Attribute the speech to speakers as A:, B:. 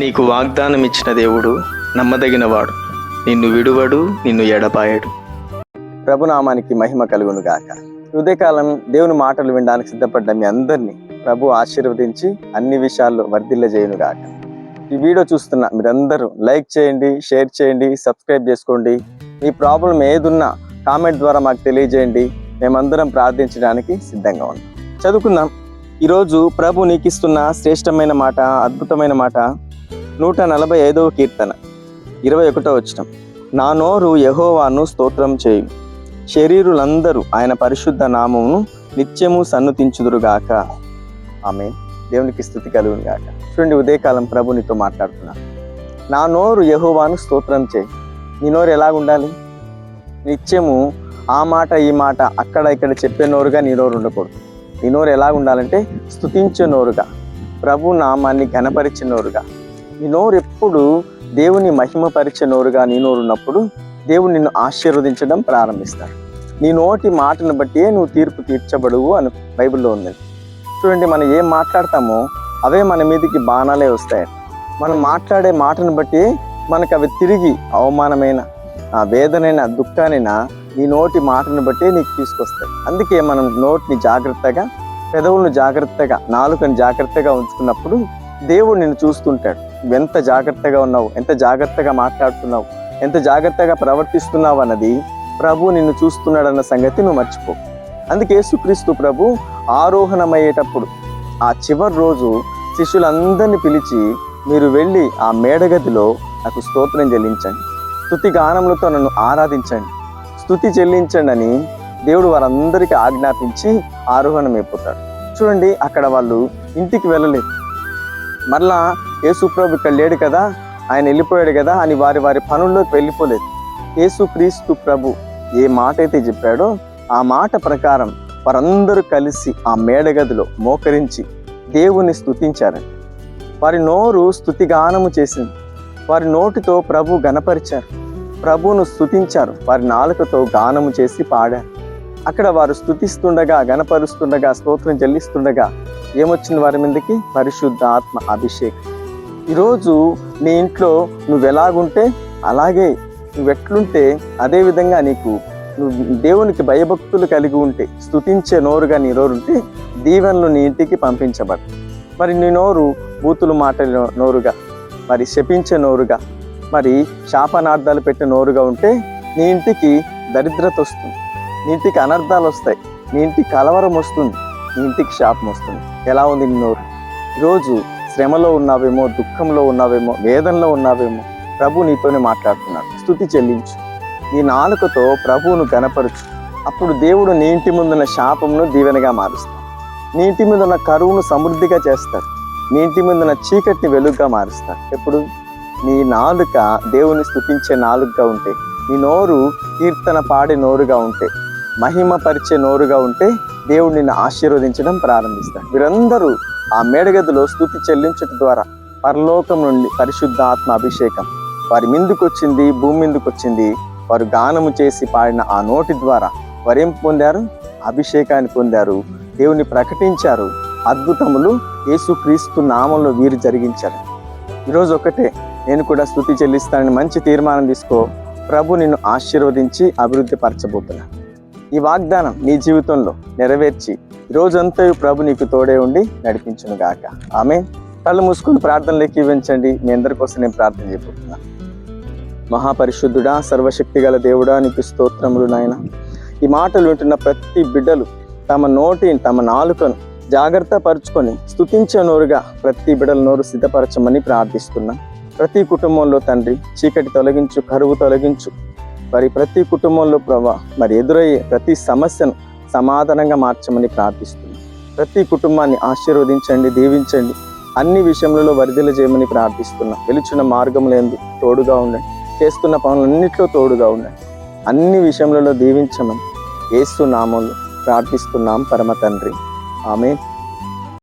A: నీకు వాగ్దానం ఇచ్చిన దేవుడు నమ్మదగినవాడు. నిన్ను విడువడు నిన్ను ఎడపాయడు
B: ప్రభునామానికి మహిమ కలుగును గాక. హృదయకాలం ఉదయకాలం దేవుని మాటలు వినడానికి సిద్ధపడ్డ మీ అందరినీ ప్రభు ఆశీర్వదించి అన్ని విషయాల్లో వర్ధిల్లజేయును గాక. ఈ వీడియో చూస్తున్న మీరందరూ లైక్ చేయండి షేర్ చేయండి సబ్స్క్రైబ్ చేసుకోండి. మీ ప్రాబ్లం ఏదున్నా కామెంట్ ద్వారా మాకు తెలియజేయండి. మేమందరం ప్రార్థించడానికి సిద్ధంగా ఉన్నాం. చదువుకుందాం. ఈరోజు ప్రభు నీకిస్తున్న శ్రేష్టమైన మాట అద్భుతమైన మాట నూట నలభై ఐదవ కీర్తన ఇరవై ఒకటో వచ్చిన నా నోరు యహోవాను స్తోత్రం చేయు. శరీరులందరూ ఆయన పరిశుద్ధ నామమును నిత్యము సన్నుతించుదురుగాక ఆమె దేవునికి స్థుతి కలుగును గాక. చూడండి ఉదయకాలం ప్రభు నీతో మాట్లాడుతున్నాను నా నోరు యహోవాను స్తోత్రం చేయి. నీ నోరు ఎలాగుండాలి? నిత్యము ఆ మాట ఈ మాట అక్కడ ఇక్కడ చెప్పే నోరుగా నీ నోరు ఉండకూడదు. నీ నోరు ఎలాగుండాలంటే ఉండాలంటే నోరుగా ప్రభు నామాన్ని ఘనపరిచిన నోరుగా. నీ నోరు ఎప్పుడు దేవుని మహిమపరిచే నోరుగా నీ నోరు ఉన్నప్పుడు దేవుడు నిన్ను ఆశీర్వదించడం ప్రారంభిస్తాడు నీ నోటి మాటను బట్టే నువ్వు తీర్పు తీర్చబడువు అని బైబిల్లో ఉంది. చూడండి మనం ఏం మాట్లాడతామో అవే మన మీదకి బాణాలే వస్తాయి. మనం మాట్లాడే మాటను బట్టి మనకు అవి తిరిగి అవమానమైన ఆ వేదనైన దుఃఖానైనా నీ నోటి మాటను బట్టి నీకు తీసుకొస్తాయి. అందుకే మనం నోటిని జాగ్రత్తగా పెదవులను జాగ్రత్తగా నాలుకని జాగ్రత్తగా ఉంచుకున్నప్పుడు దేవుడు నిన్ను చూస్తుంటాడు. ఎంత జాగ్రత్తగా ఉన్నావు ఎంత జాగ్రత్తగా మాట్లాడుతున్నావు ఎంత జాగ్రత్తగా ప్రవర్తిస్తున్నావు అన్నది ప్రభు నిన్ను చూస్తున్నాడన్న సంగతి నువ్వు మర్చిపో. అందుకే యేసుక్రీస్తు ప్రభు ఆరోహణమయ్యేటప్పుడు ఆ చివరి రోజు శిష్యులందరినీ పిలిచి మీరు వెళ్ళి ఆ మేడగదిలో నాకు స్తోత్రం చెల్లించండి. స్థుతి గానములతో నన్ను ఆరాధించండి. స్తుతి చెల్లించండి అని దేవుడు వారందరికీ ఆజ్ఞాపించి ఆరోహణం అయిపోతాడు చూడండి అక్కడ వాళ్ళు ఇంటికి వెళ్ళలేదు. మరలా యేసుప్రభు ఇక్కడ లేడు కదా ఆయన వెళ్ళిపోయాడు కదా అని వారి వారి పనుల్లోకి వెళ్ళిపోలేదు. యేసుక్రీస్తు ప్రభు ఏ మాట అయితే చెప్పాడో ఆ మాట ప్రకారం వారందరూ కలిసి ఆ మేడగదిలో మోకరించి దేవుని స్థుతించారండి వారి నోరు స్థుతిగానము చేసింది. వారి నోటితో ప్రభు గనపరిచారు ప్రభువును స్థుతించారు వారి నాలుకతో గానము చేసి పాడారు. అక్కడ వారు స్తుతిస్తుండగా గనపరుస్తుండగా స్తోత్రం చెల్లిస్తుండగా ఏమొచ్చింది వారి మీదకి? పరిశుద్ధ ఆత్మ అభిషేకం. ఈరోజు నీ ఇంట్లో నువ్వు ఎలాగుంటే అలాగే నువ్వు ఎట్లుంటే అదే విధంగా నీకు నువ్వు దేవునికి భయభక్తులు కలిగి ఉంటే స్తుతించే నోరుగా నీ నోరు ఉంటే దీవెనలు నీ ఇంటికి పంపించబడు మరి నీ నోరు బూతులు మాటల నోరుగా మరి శపించే నోరుగా మరి శాపనార్థాలు పెట్టే నోరుగా ఉంటే నీ ఇంటికి దరిద్రత వస్తుంది. నీ ఇంటికి అనర్థాలు వస్తాయి. నీ ఇంటికి కలవరం వస్తుంది. నీ ఇంటికి శాపం వస్తుంది. ఎలా ఉంది నీ నోరు? ఈరోజు శ్రమలో ఉన్నావేమో దుఃఖంలో ఉన్నావేమో వేదనలో ఉన్నావేమో ప్రభు నీతోనే మాట్లాడుతున్నాడు. స్థుతి చెల్లించు. నీ నాలుకతో ప్రభువును గనపరచు అప్పుడు దేవుడు నీ ఇంటి ముందున్న శాపమును దీవెనగా మారుస్తాడు. నీ ఇంటి మీద ఉన్న కరువును సమృద్ధిగా చేస్తాడు. నీ ఇంటి మీద ఉన్న చీకటిని వెలుగుగా మారుస్తాడు. ఎప్పుడు? నీ నాలుక దేవుని స్థుతించే నాలుగుగా ఉంటే నీ నోరు కీర్తన పాడే నోరుగా ఉంటే మహిమ పరిచే నోరుగా ఉంటే దేవుడు నిన్ను ఆశీర్వదించడం ప్రారంభిస్తాడు. వీరందరూ ఆ మేడగదిలో స్థుతి చెల్లించట ద్వారా పరలోకం నుండి పరిశుద్ధ ఆత్మ అభిషేకం. వారి మిందుకొచ్చింది భూమి మిందుకొచ్చింది వారు గానము చేసి పాడిన ఆ నోటి ద్వారా వారు ఏం పొందారు? అభిషేకాన్ని పొందారు. దేవుని ప్రకటించారు. అద్భుతములు యేసుక్రీస్తు నామంలో వీరు జరిగించారు. ఈరోజు ఒకటే నేను కూడా స్థుతి చెల్లిస్తానని మంచి తీర్మానం తీసుకో. ప్రభు నిన్ను ఆశీర్వదించి అభివృద్ధి పరచబోతున్నా. ఈ వాగ్దానం నీ జీవితంలో నెరవేర్చి రోజంతా ప్రభు నీకు తోడే ఉండి నడిపించును గాక. ఆమె కళ్ళు మూసుకుని ప్రార్థనలోకి ఇవ్వంచండి. మీ అందరి కోసం నేను ప్రార్థన చేయబోతున్నా. మహాపరిశుద్ధుడా సర్వశక్తి గల దేవుడా నీకు స్తోత్రములు నాయన. ఈ మాటలు వింటున్న ప్రతి బిడ్డలు తమ నోటి తమ నాలుకను జాగ్రత్త పరుచుకొని స్తుతించే నోరుగా ప్రతి బిడ్డల నోరు సిద్ధపరచమని ప్రార్థిస్తున్నా. ప్రతి కుటుంబంలో తండ్రి చీకటి తొలగించు కరువు తొలగించు. మరి ప్రతి కుటుంబంలో ప్రభా మరి ఎదురయ్యే ప్రతి సమస్యను సమాధానంగా మార్చమని ప్రార్థిస్తున్నాం. ప్రతి కుటుంబాన్ని ఆశీర్వదించండి దీవించండి. అన్ని విషయములలో వరిదిల చేయమని ప్రార్థిస్తున్నాం. వెలుచున్న మార్గంలో తోడుగా ఉండండి. చేస్తున్న పనులన్నింటిలో తోడుగా ఉండండి. అన్ని విషయములలో దీవించమని ఏసు నామంలో ప్రార్థిస్తున్నాం. పరమ తండ్రి. ఆమె